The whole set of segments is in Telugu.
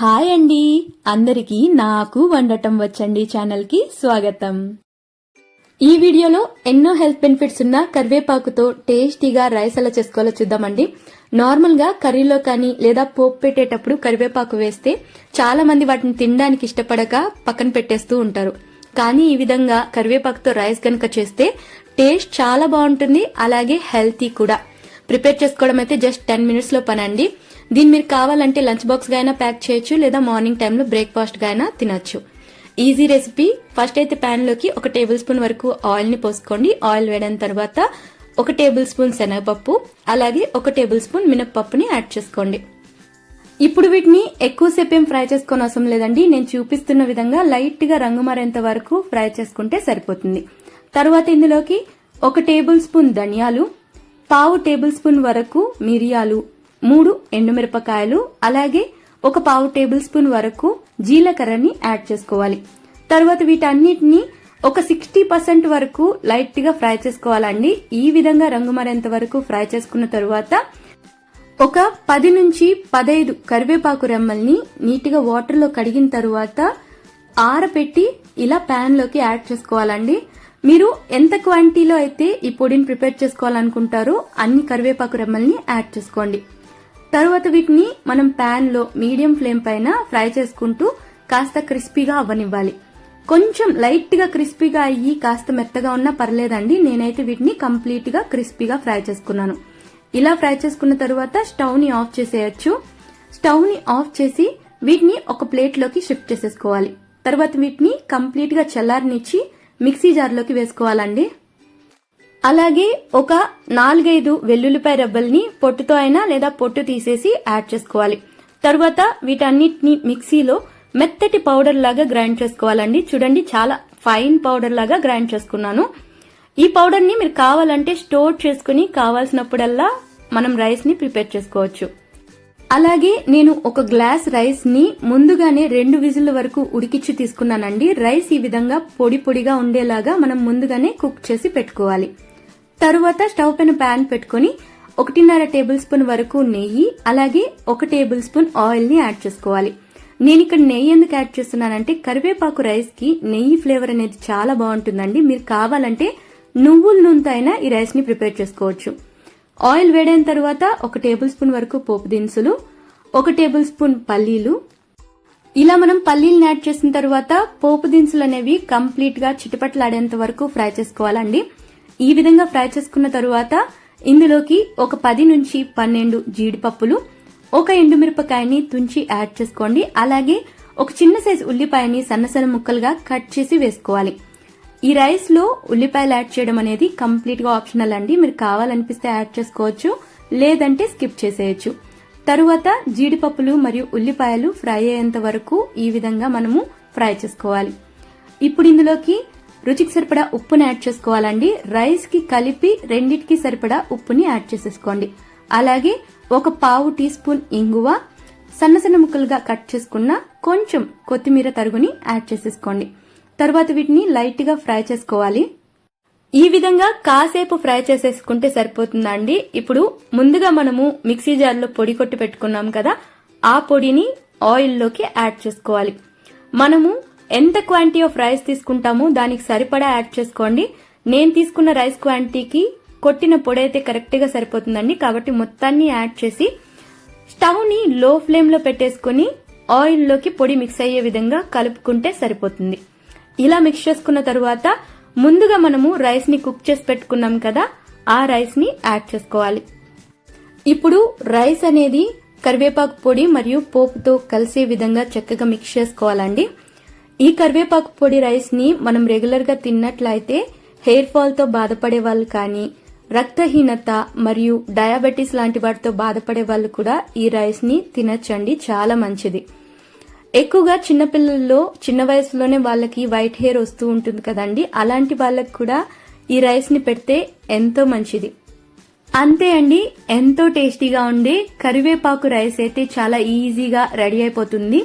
హాయ్ అండి. అందరికీ నాకు వండటం వచ్చండి ఛానల్కి స్వాగతం. ఈ వీడియోలో ఎన్నో హెల్త్ బెనిఫిట్స్ ఉన్న కరివేపాకుతో టేస్టీగా రైస్ ఎలా చేసుకోవాలో చూద్దామండి. నార్మల్గా కర్రీలో కానీ లేదా పోపు పెట్టేటప్పుడు కరివేపాకు వేస్తే చాలా మంది వాటిని తినడానికి ఇష్టపడక పక్కన పెట్టేస్తూ ఉంటారు. కానీ ఈ విధంగా కరివేపాకుతో రైస్ కనుక చేస్తే టేస్ట్ చాలా బాగుంటుంది అలాగే హెల్తీ కూడా. ప్రిపేర్ చేసుకోవడం అయితే జస్ట్ టెన్ మినిట్స్లో పని అండి దీన్ని మీరు కావాలంటే లంచ్ బాక్స్గా అయినా ప్యాక్ చేయొచ్చు లేదా మార్నింగ్ టైంలో బ్రేక్ఫాస్ట్గా అయినా తినొచ్చు. Easy recipe. ఫస్ట్ అయితే ప్యాన్లోకి ఒక టేబుల్ స్పూన్ వరకు ఆయిల్ని పోసుకోండి. ఆయిల్ వేయడం తర్వాత ఒక టేబుల్ స్పూన్ శనగపప్పు అలాగే ఒక టేబుల్ స్పూన్ మినప్పప్పుని యాడ్ చేసుకోండి. ఇప్పుడు వీటిని ఎక్కువసేపు ఏం ఫ్రై చేసుకోని అవసరం లేదండి. నేను చూపిస్తున్న విధంగా లైట్గా రంగు మారేంత వరకు ఫ్రై చేసుకుంటే సరిపోతుంది. తర్వాత ఇందులోకి ఒక టేబుల్ స్పూన్ ధనియాలు పావు టేబుల్ స్పూన్ వరకు మిరియాలు మూడు ఎండుమిరపకాయలు అలాగే ఒక పావు టేబుల్ స్పూన్ వరకు జీలకర్రని యాడ్ చేసుకోవాలి. తర్వాత వీటన్నిటిని ఒక సిక్స్టీ పర్సెంట్ వరకు లైట్గా ఫ్రై చేసుకోవాలండి. ఈ విధంగా రంగు మరేంత వరకు ఫ్రై చేసుకున్న తరువాత ఒక పది నుంచి పదైదు కరివేపాకు రెమ్మల్ని నీట్గా వాటర్లో కడిగిన తరువాత ఆరపెట్టి ఇలా ప్యాన్లోకి యాడ్ చేసుకోవాలండి. మీరు ఎంత క్వాంటిటీలో అయితే ఈ పొడిని ప్రిపేర్ చేసుకోవాలనుకుంటారో అన్ని కరివేపాకు రెమ్మల్ని యాడ్ చేసుకోండి. తర్వాత వీటిని మనం ప్యాన్లో మీడియం ఫ్లేమ్ పైన ఫ్రై చేసుకుంటూ కాస్త క్రిస్పీగా అవ్వనివ్వాలి. కొంచెం లైట్గా క్రిస్పీగా అయ్యి కాస్త మెత్తగా ఉన్నా పర్లేదండి. నేనైతే వీటిని కంప్లీట్గా క్రిస్పీగా ఫ్రై చేసుకున్నాను. ఇలా ఫ్రై చేసుకున్న తర్వాత స్టవ్ని ఆఫ్ చేసేయచ్చు. స్టవ్ని ఆఫ్ చేసి వీటిని ఒక ప్లేట్లోకి షిఫ్ట్ చేసేసుకోవాలి. తర్వాత వీటిని కంప్లీట్గా చల్లారనిచ్చి మిక్సీ జార్లోకి వేసుకోవాలండి. అలాగే ఒక నాలుగైదు వెల్లుల్లిపాయ రబ్బల్ని పొట్టుతో అయినా లేదా పొట్టు తీసేసి యాడ్ చేసుకోవాలి. తర్వాత వీటన్నిటిని మిక్సీలో మెత్తటి పౌడర్ లాగా గ్రైండ్ చేసుకోవాలండి. చూడండి చాలా ఫైన్ పౌడర్ లాగా గ్రైండ్ చేసుకున్నాను. ఈ పౌడర్ని మీరు కావాలంటే స్టోర్ చేసుకుని కావాల్సినప్పుడల్లా మనం రైస్ని ప్రిపేర్ చేసుకోవచ్చు. అలాగే నేను ఒక గ్లాస్ రైస్ని ముందుగానే రెండు విజిల్ వరకు ఉడికిచ్చి తీసుకున్నానండి. రైస్ ఈ విధంగా పొడి పొడిగా ఉండేలాగా మనం ముందుగానే కుక్ చేసి పెట్టుకోవాలి. తరువాత స్టవ్ పైన ప్యాన్ పెట్టుకుని ఒకటిన్నర టేబుల్ స్పూన్ వరకు నెయ్యి అలాగే ఒక టేబుల్ స్పూన్ ఆయిల్ని యాడ్ చేసుకోవాలి. నేను ఇక్కడ నెయ్యి ఎందుకు యాడ్ చేస్తున్నానంటే కరివేపాకు రైస్కి నెయ్యి ఫ్లేవర్ అనేది చాలా బాగుంటుందండి. మీరు కావాలంటే నువ్వుల నూనెతో అయినా ఈ రైస్ని ప్రిపేర్ చేసుకోవచ్చు. ఆయిల్ వేడైన తర్వాత ఒక టేబుల్ స్పూన్ వరకు పోపు దినుసులు ఒక టేబుల్ స్పూన్ పల్లీలు. ఇలా మనం పల్లీలను యాడ్ చేసిన తర్వాత పోపు దినుసులు అనేవి కంప్లీట్గా వరకు ఫ్రై చేసుకోవాలండి. ఈ విధంగా ఫ్రై చేసుకున్న తరువాత ఇందులోకి ఒక పది నుంచి పన్నెండు జీడిపప్పులు ఒక ఎండుమిరపకాయని తుంచి యాడ్ చేసుకోండి. అలాగే ఒక చిన్న సైజు ఉల్లిపాయని సన్న సన్న ముక్కలుగా కట్ చేసి వేసుకోవాలి. ఈ రైస్లో ఉల్లిపాయలు యాడ్ చేయడం అనేది కంప్లీట్గా ఆప్షనల్ అండి. మీరు కావాలనిపిస్తే యాడ్ చేసుకోవచ్చు లేదంటే స్కిప్ చేసేయచ్చు. తరువాత జీడిపప్పులు మరియు ఉల్లిపాయలు ఫ్రై అయ్యేంత వరకు ఈ విధంగా మనము ఫ్రై చేసుకోవాలి. ఇప్పుడు ఇందులోకి రుచికి సరిపడా ఉప్పుని యాడ్ చేసుకోవాలండి. రైస్కి కలిపి రెండిటికి సరిపడా ఉప్పుని యాడ్ చేసేసుకోండి. అలాగే ఒక పావు టీ స్పూన్ ఇంగువ సన్న సన్న ముక్కలుగా కట్ చేసుకున్న కొంచెం కొత్తిమీర తరుగుని యాడ్ చేసేసుకోండి. తర్వాత వీటిని లైట్గా ఫ్రై చేసుకోవాలి. ఈ విధంగా కాసేపు ఫ్రై చేసేసుకుంటే సరిపోతుందండి. ఇప్పుడు ముందుగా మనము మిక్సీ జార్లో పొడి కొట్టి పెట్టుకున్నాం కదా ఆ పొడిని ఆయిల్లోకి యాడ్ చేసుకోవాలి. మనము ఎంత క్వాంటిటీ ఆఫ్ రైస్ తీసుకుంటామో దానికి సరిపడా యాడ్ చేసుకోండి. నేను తీసుకున్న రైస్ క్వాంటిటీకి కొట్టిన పొడి అయితే కరెక్ట్గా సరిపోతుందండి. కాబట్టి మొత్తాన్ని యాడ్ చేసి స్టవ్ని లో ఫ్లేమ్లో పెట్టేసుకుని ఆయిల్లోకి పొడి మిక్స్ అయ్యే విధంగా కలుపుకుంటే సరిపోతుంది. ఇలా మిక్స్ చేసుకున్న తరువాత ముందుగా మనము రైస్ని కుక్ చేసి పెట్టుకున్నాం కదా ఆ రైస్ని యాడ్ చేసుకోవాలి. ఇప్పుడు రైస్ అనేది కరివేపాకు పొడి మరియు పోపుతో కలిసే విధంగా చక్కగా మిక్స్ చేసుకోవాలండి. ఈ కరివేపాకు పొడి రైస్ని మనం రెగ్యులర్గా తిన్నట్లయితే హెయిర్ ఫాల్తో బాధపడే వాళ్ళు కానీ రక్తహీనత మరియు డయాబెటీస్ లాంటి వాటితో బాధపడే వాళ్ళు కూడా ఈ రైస్ని తినచ్చండి. చాలా మంచిది. ఎక్కువగా చిన్నపిల్లల్లో చిన్న వయసులోనే వాళ్ళకి వైట్ హెయిర్ వస్తూ ఉంటుంది కదండి. అలాంటి వాళ్ళకి కూడా ఈ రైస్ని పెడితే ఎంతో మంచిది. అంతే అండి. ఎంతో టేస్టీగా ఉండే కరివేపాకు రైస్ అయితే చాలా ఈజీగా రెడీ అయిపోతుంది.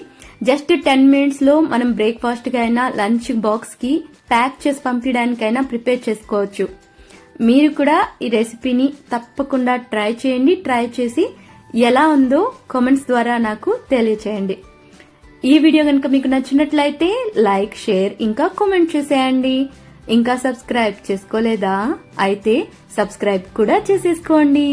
జస్ట్ టెన్ మినిట్స్లో మనం బ్రేక్ఫాస్ట్కి అయినా లంచ్ బాక్స్కి ప్యాక్ చేసి పంపించడానికైనా ప్రిపేర్ చేసుకోవచ్చు. మీరు కూడా ఈ రెసిపీని తప్పకుండా ట్రై చేయండి. ట్రై చేసి ఎలా ఉందో కామెంట్స్ ద్వారా నాకు తెలియచేయండి. ఈ వీడియో కనుక మీకు నచ్చినట్లయితే లైక్ షేర్ ఇంకా కామెంట్ చేసేయండి. ఇంకా సబ్స్క్రైబ్ చేసుకోలేదా? అయితే సబ్స్క్రైబ్ కూడా చేసేసుకోండి.